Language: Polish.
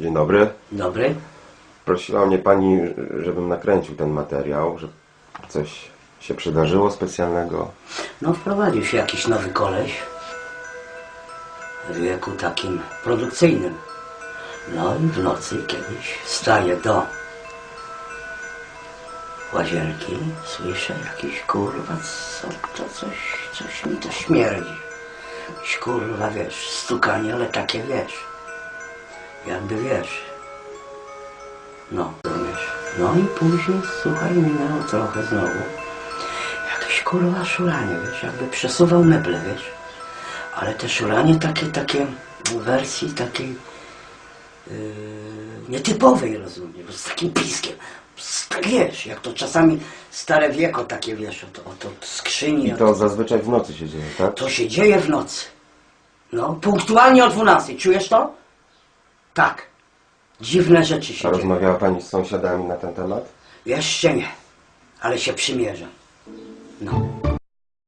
Dzień dobry. Dobry. Prosiła mnie pani, żebym nakręcił ten materiał, że coś się przydarzyło specjalnego. No wprowadził się jakiś nowy koleś. W wieku takim produkcyjnym. No i w nocy kiedyś wstaje do łazienki. Słyszę jakiś kurwa, co to coś, coś mi to śmierdzi. Jakiś kurwa, wiesz, stukanie, ale takie wiesz. Jakby wiesz. No, rozumiesz. No i później, słuchaj, minęło trochę znowu. Jakieś kurwa szuranie, wiesz, jakby przesuwał meble, wiesz. Ale te szuranie takie, takie w wersji takiej yy, nietypowej, rozumiesz, z takim piskiem. Tak wiesz, jak to czasami stare wieko takie, wiesz, od, od, od skrzyni. I od- to zazwyczaj w nocy się dzieje, tak? to się dzieje w nocy. No, punktualnie o 12. Czujesz to? Tak. Dziwne rzeczy się A dzieją. rozmawiała pani z sąsiadami na ten temat? Jeszcze nie, ale się przymierzam. No.